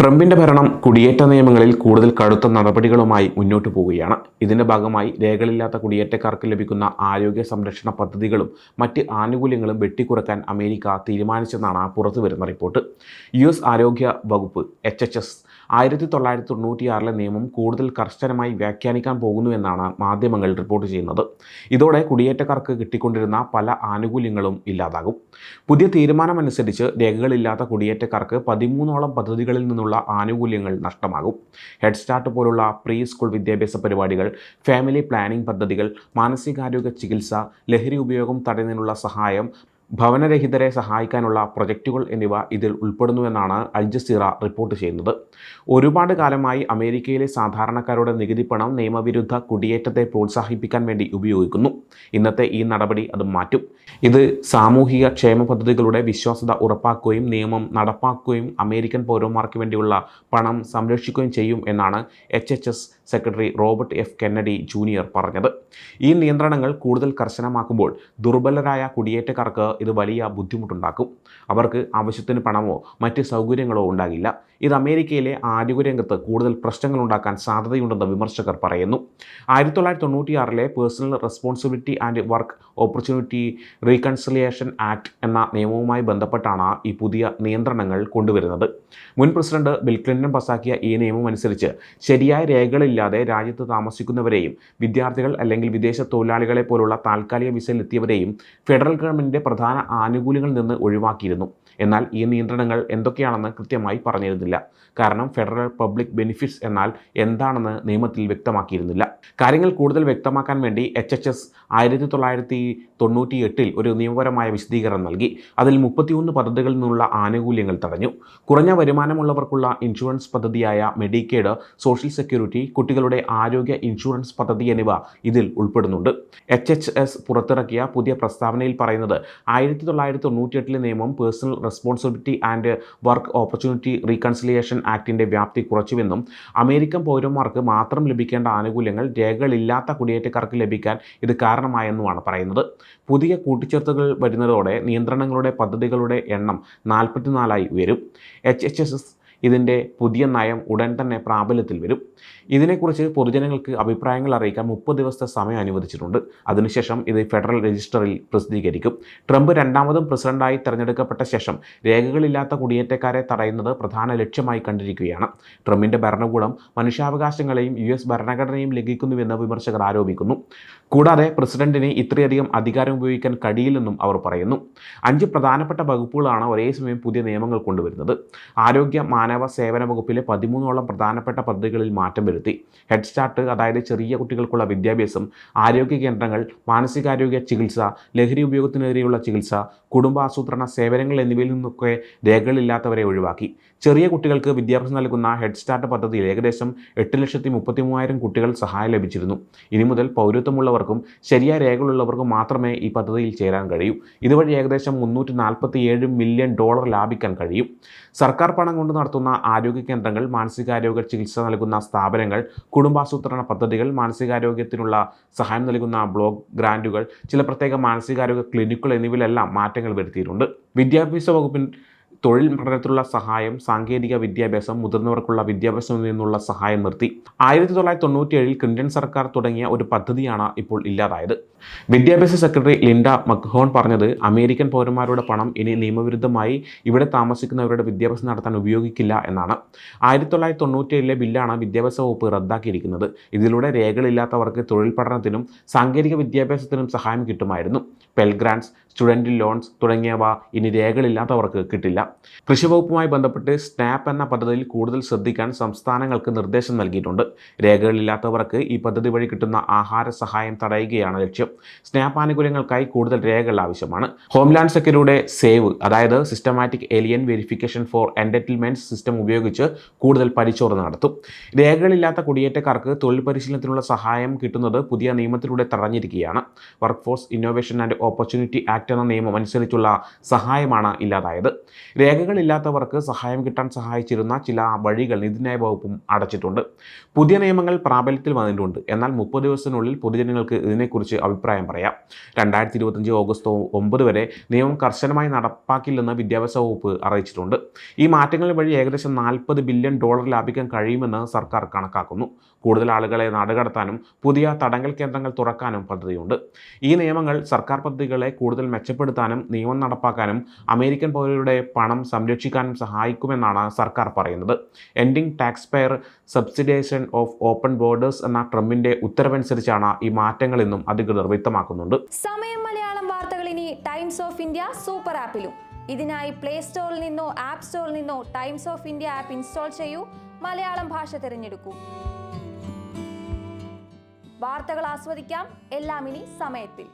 ട്രംപിന്റെ ഭരണം കുടിയേറ്റ നിയമങ്ങളിൽ കൂടുതൽ കടുത്ത നടപടികളുമായി മുന്നോട്ട് പോവുകയാണ്. ഇതിന്റെ ഭാഗമായി രേഖകളില്ലാത്ത കുടിയേറ്റക്കാർക്ക് ലഭിക്കുന്ന ആരോഗ്യ സംരക്ഷണ പദ്ധതികളും മറ്റ് ആനുകൂല്യങ്ങളും വെട്ടിക്കുറക്കാൻ അമേരിക്ക തീരുമാനിച്ചെന്നാണ് പുറത്തുവരുന്ന റിപ്പോർട്ട്. യു ആരോഗ്യ വകുപ്പ് എച്ച് ആയിരത്തി തൊള്ളായിരത്തി തൊണ്ണൂറ്റിയാറിലെ നിയമം കൂടുതൽ കർശനമായി വ്യാഖ്യാനിക്കാൻ പോകുന്നുവെന്നാണ് മാധ്യമങ്ങൾ റിപ്പോർട്ട് ചെയ്യുന്നത്. ഇതോടെ കുടിയേറ്റക്കാർക്ക് കിട്ടിക്കൊണ്ടിരുന്ന പല ആനുകൂല്യങ്ങളും ഇല്ലാതാകും. പുതിയ തീരുമാനമനുസരിച്ച് രേഖകളില്ലാത്ത കുടിയേറ്റക്കാർക്ക് പതിമൂന്നോളം പദ്ധതികളിൽ നിന്നുള്ള ആനുകൂല്യങ്ങൾ നഷ്ടമാകും. ഹെഡ് സ്റ്റാർട്ട് പോലുള്ള പ്രീ സ്കൂൾ വിദ്യാഭ്യാസ പരിപാടികൾ ഫാമിലി പ്ലാനിംഗ് പദ്ധതികൾ മാനസികാരോഗ്യ ചികിത്സ ലഹരി ഉപയോഗം തടയുന്നതിനുള്ള സഹായം ഭവനരഹിതരെ സഹായിക്കാനുള്ള പ്രൊജക്റ്റുകൾ എന്നിവ ഇതിൽ ഉൾപ്പെടുന്നുവെന്നാണ് അൽജസീറ റിപ്പോർട്ട് ചെയ്യുന്നത്. ഒരുപാട് കാലമായി അമേരിക്കയിലെ സാധാരണക്കാരുടെ നികുതി പണം നിയമവിരുദ്ധ കുടിയേറ്റത്തെ പ്രോത്സാഹിപ്പിക്കാൻ വേണ്ടി ഉപയോഗിക്കുന്നു. ഇന്നത്തെ ഈ നടപടി അത് മാറ്റും. ഇത് സാമൂഹിക ക്ഷേമ പദ്ധതികളുടെ വിശ്വാസ്യത ഉറപ്പാക്കുകയും നിയമം നടപ്പാക്കുകയും അമേരിക്കൻ പൗരന്മാർക്ക് വേണ്ടിയുള്ള പണം സംരക്ഷിക്കുകയും ചെയ്യും എന്നാണ് H secretary Robert F Kennedy junior പറഞ്ഞത്. ഈ നിയന്ത്രണങ്ങൾ കൂടുതൽ കർശനമാക്കുമ്പോൾ ദുർബലരായ കുടിയേറ്റക്കാർക്ക് ഇത് വലിയ ബുദ്ധിമുട്ടുണ്ടാക്കും. അവർക്ക് ആവശ്യത്തിന് പണമോ മറ്റ് സൗകര്യങ്ങളോ ഉണ്ടാകില്ല. ഇത് അമേരിക്കയിലെ ആരോഗ്യ രംഗത്ത് കൂടുതൽ പ്രശ്നങ്ങൾ ഉണ്ടാക്കാൻ സാധ്യതയുണ്ടെന്ന് വിമർശകർ പറയുന്നു. ആയിരത്തി തൊള്ളായിരത്തി തൊണ്ണൂറ്റിയാറിലെ personal responsibility and work opportunity reconciliation act എന്ന നിയമവുമായി ബന്ധപ്പെട്ടാണ് ഈ പുതിയ നിയന്ത്രണങ്ങൾ കൊണ്ടുവരുന്നത്. മുൻ പ്രസിഡന്റ് ബിൽ ക്ലിന്റൺ പാസാക്കിയ ഈ നിയമം അനുസരിച്ച് ശരിയായ രേഖകളില്ലാതെ രാജ്യത്ത് താമസിക്കുന്നവരെയും വിദ്യാർത്ഥികൾ അല്ലെങ്കിൽ വിദേശ തൊഴിലാളികളെ പോലുള്ള താൽക്കാലിക വിസയിലെത്തിയവരെയും ഫെഡറൽ ഗവൺമെന്റിന്റെ പ്രധാന ആനുകൂല്യങ്ങളിൽ നിന്ന് ഒഴിവാക്കിയിരുന്നു. എന്നാൽ ഈ നിയന്ത്രണങ്ങൾ എന്തൊക്കെയാണെന്ന് കൃത്യമായി പറഞ്ഞിരുന്നില്ല. കാരണം ഫെഡറൽ പബ്ലിക് ബെനിഫിറ്റ്സ് എന്നാൽ എന്താണെന്ന് നിയമത്തിൽ വ്യക്തമാക്കിയിരുന്നില്ല. കാര്യങ്ങൾ കൂടുതൽ വ്യക്തമാക്കാൻ വേണ്ടി എച്ച് എച്ച് എസ് ആയിരത്തി തൊള്ളായിരത്തി തൊണ്ണൂറ്റി എട്ടിൽ ഒരു നിയമപരമായ വിശദീകരണം നൽകി. അതിൽ മുപ്പത്തിയൊന്ന് പദ്ധതികളിൽ നിന്നുള്ള ആനുകൂല്യങ്ങൾ തടഞ്ഞു. കുറഞ്ഞ വരുമാനമുള്ളവർക്കുള്ള ഇൻഷുറൻസ് പദ്ധതിയായ മെഡിക്കേഡ് സോഷ്യൽ സെക്യൂരിറ്റി കുട്ടികളുടെ ആരോഗ്യ ഇൻഷുറൻസ് പദ്ധതി എന്നിവ ഇതിൽ ഉൾപ്പെടുന്നുണ്ട്. എച്ച് എച്ച് എസ് പുറത്തിറക്കിയ പുതിയ പ്രസ്താവനയിൽ പറയുന്നത് ആയിരത്തി തൊള്ളായിരത്തി തൊണ്ണൂറ്റിയെട്ടിലെ നിയമം personal responsibility and work opportunity reconciliation ആക്ടിന്റെ വ്യാപ്തി കുറച്ചുവെന്നും അമേരിക്കൻ പൗരന്മാർക്ക് മാത്രം ലഭിക്കേണ്ട ആനുകൂല്യങ്ങൾ രേഖകളില്ലാത്ത കുടിയേറ്റക്കാർക്ക് ലഭിക്കാൻ ഇത് കാരണമായെന്നുമാണ് പറയുന്നത്. പുതിയ കൂട്ടിച്ചേർത്തുകൾ വരുന്നതോടെ നിയന്ത്രണങ്ങളുടെ പദ്ധതികളുടെ എണ്ണം നാൽപ്പത്തിനാലായി ഉയരും. എച്ച് എച്ച് എസ് എസ് ഇതിന്റെ പുതിയ നയം ഉടൻ തന്നെ പ്രാബല്യത്തിൽ വരും. ഇതിനെക്കുറിച്ച് പൊതുജനങ്ങൾക്ക് അഭിപ്രായങ്ങൾ അറിയിക്കാൻ മുപ്പത് ദിവസത്തെ സമയം അനുവദിച്ചിട്ടുണ്ട്. അതിനുശേഷം ഇത് ഫെഡറൽ രജിസ്റ്ററിൽ പ്രസിദ്ധീകരിക്കും. ട്രംപ് രണ്ടാമതും പ്രസിഡന്റായി തെരഞ്ഞെടുക്കപ്പെട്ട ശേഷം രേഖകളില്ലാത്ത കുടിയേറ്റക്കാരെ തടയുന്നത് പ്രധാന ലക്ഷ്യമായി കണ്ടിരിക്കുകയാണ്. ട്രംപിന്റെ ഭരണകൂടം മനുഷ്യാവകാശങ്ങളെയും യു എസ് ഭരണഘടനയും ലംഘിക്കുന്നുവെന്ന് വിമർശകർ ആരോപിക്കുന്നു. കൂടാതെ പ്രസിഡന്റിന് ഇത്രയധികം അധികാരം ഉപയോഗിക്കാൻ കഴിയില്ലെന്നും അവർ പറയുന്നു. അഞ്ച് പ്രധാനപ്പെട്ട വകുപ്പുകളാണ് ഒരേ സമയം പുതിയ നിയമങ്ങൾ കൊണ്ടുവരുന്നത്. ആരോഗ്യ മാനവ സേവന വകുപ്പിലെ പതിമൂന്നോളം പ്രധാനപ്പെട്ട പദ്ധതികളിൽ മാറ്റം വരുത്തി. ഹെഡ് സ്റ്റാർട്ട് അതായത് ചെറിയ കുട്ടികൾക്കുള്ള വിദ്യാഭ്യാസം ആരോഗ്യ കേന്ദ്രങ്ങൾ മാനസികാരോഗ്യ ചികിത്സ ലഹരി ഉപയോഗത്തിനെതിരെയുള്ള ചികിത്സ കുടുംബാസൂത്രണ സേവനങ്ങൾ എന്നിവയിൽ നിന്നൊക്കെ രേഖകളില്ലാത്തവരെ ഒഴിവാക്കി. ചെറിയ കുട്ടികൾക്ക് വിദ്യാഭ്യാസം നൽകുന്ന ഹെഡ് സ്റ്റാർട്ട് പദ്ധതിയിൽ ഏകദേശം എട്ട് ലക്ഷത്തി മുപ്പത്തി മൂവായിരം കുട്ടികൾ സഹായം ലഭിച്ചിരുന്നു. ഇനി മുതൽ പൗരത്വമുള്ളവർക്കും ശരിയായ രേഖകളുള്ളവർക്കും മാത്രമേ ഈ പദ്ധതിയിൽ ചേരാൻ കഴിയൂ. ഇതുവഴി ഏകദേശം മുന്നൂറ്റി മില്യൺ ഡോളർ ലാഭിക്കാൻ കഴിയും. സർക്കാർ പണം കൊണ്ട് നടത്തുന്ന ആരോഗ്യ കേന്ദ്രങ്ങൾ മാനസികാരോഗ്യ ചികിത്സ നൽകുന്ന സ്ഥാപനങ്ങൾ കുടുംബാസൂത്രണ പദ്ധതികൾ മാനസികാരോഗ്യത്തിനുള്ള സഹായം നൽകുന്ന ബ്ലോക്ക് ഗ്രാന്റുകൾ ചില പ്രത്യേക മാനസികാരോഗ്യ ക്ലിനിക്കുകൾ എന്നിവയിലെല്ലാം മാറ്റങ്ങൾ വരുത്തിയിട്ടുണ്ട്. വിദ്യാഭ്യാസ വകുപ്പിൻ തൊഴിൽ പഠനത്തിലുള്ള സഹായം സാങ്കേതിക വിദ്യാഭ്യാസം മുതിർന്നവർക്കുള്ള വിദ്യാഭ്യാസം നിന്നുള്ള സഹായം നിർത്തി. ആയിരത്തി തൊള്ളായിരത്തി തൊണ്ണൂറ്റി ഏഴിൽ ക്ലിന്റൺ സർക്കാർ തുടങ്ങിയ ഒരു പദ്ധതിയാണ് ഇപ്പോൾ ഇല്ലാതായത്. വിദ്യാഭ്യാസ സെക്രട്ടറി ലിൻഡ മക്ഹോൺ പറഞ്ഞത് അമേരിക്കൻ പൗരന്മാരുടെ പണം ഇനി നിയമവിരുദ്ധമായി ഇവിടെ താമസിക്കുന്നവരുടെ വിദ്യാഭ്യാസം നടത്താൻ ഉപയോഗിക്കില്ല എന്നാണ്. ആയിരത്തി തൊള്ളായിരത്തി തൊണ്ണൂറ്റി ഏഴിലെ ബില്ലാണ് വിദ്യാഭ്യാസ വകുപ്പ് റദ്ദാക്കിയിരിക്കുന്നത്. ഇതിലൂടെ രേഖകളില്ലാത്തവർക്ക് തൊഴിൽ പഠനത്തിനും സാങ്കേതിക വിദ്യാഭ്യാസത്തിനും സഹായം കിട്ടുമായിരുന്നു. പെൽഗ്രാൻസ് സ്റ്റുഡന്റ് ലോൺസ് തുടങ്ങിയവ ഇനി രേഖകളില്ലാത്തവർക്ക് കിട്ടില്ല. കൃഷി വകുപ്പുമായി ബന്ധപ്പെട്ട് സ്നാപ്പ് എന്ന പദ്ധതിയിൽ കൂടുതൽ ശ്രദ്ധിക്കാൻ സംസ്ഥാനങ്ങൾക്ക് നിർദ്ദേശം നൽകിയിട്ടുണ്ട്. രേഖകളില്ലാത്തവർക്ക് ഈ പദ്ധതി വഴി കിട്ടുന്ന ആഹാര സഹായം തടയുകയാണ് ലക്ഷ്യം. സ്നാപ്പ് ആനുകൂല്യങ്ങൾക്കായി കൂടുതൽ രേഖകൾ ആവശ്യമാണ്. ഹോംലാൻഡ് സെക്യൂരിറ്റിയുടെ സേവ് അതായത് systematic alien verification for entertainment system ഉപയോഗിച്ച് കൂടുതൽ പരിശോധന നടത്തും. രേഖകളില്ലാത്ത കുടിയേറ്റക്കാർക്ക് തൊഴിൽ പരിശീലനത്തിനുള്ള സഹായം കിട്ടുന്നത് പുതിയ നിയമത്തിലൂടെ തടഞ്ഞിരിക്കുകയാണ്. Workforce innovation and opportunity act എന്ന നിയമം അനുസരിച്ചുള്ള സഹായമാണ് ഇല്ലാതായത്. രേഖകളില്ലാത്തവർക്ക് സഹായം കിട്ടാൻ സഹായിച്ചിരുന്ന ചില വഴികൾ നീതിന്യായ വകുപ്പും അടച്ചിട്ടുണ്ട്. പുതിയ നിയമങ്ങൾ പ്രാബല്യത്തിൽ വന്നിട്ടുണ്ട്. എന്നാൽ മുപ്പത് ദിവസത്തിനുള്ളിൽ പൊതുജനങ്ങൾക്ക് ഇതിനെക്കുറിച്ച് അഭിപ്രായം പറയാം. രണ്ടായിരത്തി ഇരുപത്തഞ്ച് ഓഗസ്റ്റ് ഒമ്പത് വരെ നിയമം കർശനമായി നടപ്പാക്കില്ലെന്ന് വിദ്യാഭ്യാസ വകുപ്പ് അറിയിച്ചിട്ടുണ്ട്. ഈ മാറ്റങ്ങൾ വഴി ഏകദേശം നാൽപ്പത് ബില്യൺ ഡോളർ ലാഭിക്കാൻ കഴിയുമെന്ന് സർക്കാർ കണക്കാക്കുന്നു. കൂടുതൽ ആളുകളെ നാടുകടത്താനും പുതിയ തടങ്കൽ കേന്ദ്രങ്ങൾ തുറക്കാനും പദ്ധതിയുണ്ട്. ഈ നിയമങ്ങൾ സർക്കാർ പദ്ധതികളെ കൂടുതൽ മെച്ചപ്പെടുത്താനും നിയമം നടപ്പാക്കാനും അമേരിക്കൻ പൗരരുടെ പണം സംരക്ഷിക്കാനും സഹായിക്കുമെന്നാണ് സർക്കാർ പറയുന്നത്. Ending taxpayer subsidization of open borders എന്ന ട്രംപിന്റെ ഉത്തരവനുസരിച്ചാണ് ഈ മാറ്റങ്ങൾ മാറ്റങ്ങളെന്നും അധികൃതർ വ്യക്തമാക്കുന്നുണ്ട്. സമയം മലയാളം വാർത്തകൾ ഇനി ടൈംസ് ഓഫ് ഇന്ത്യ സൂപ്പർ ആപ്പിലും ഇതിനായി പ്ലേ സ്റ്റോറിൽ നിന്നോ ആപ്പ് സ്റ്റോറിൽ നിന്നോ Times of India app install ചെയ്യൂ. മലയാളം ഭാഷ തിരഞ്ഞെടുക്കൂ. വാർത്തകൾ ആസ്വദിക്കാം. എല്ലാം ഇനി സമയത്തിൽ.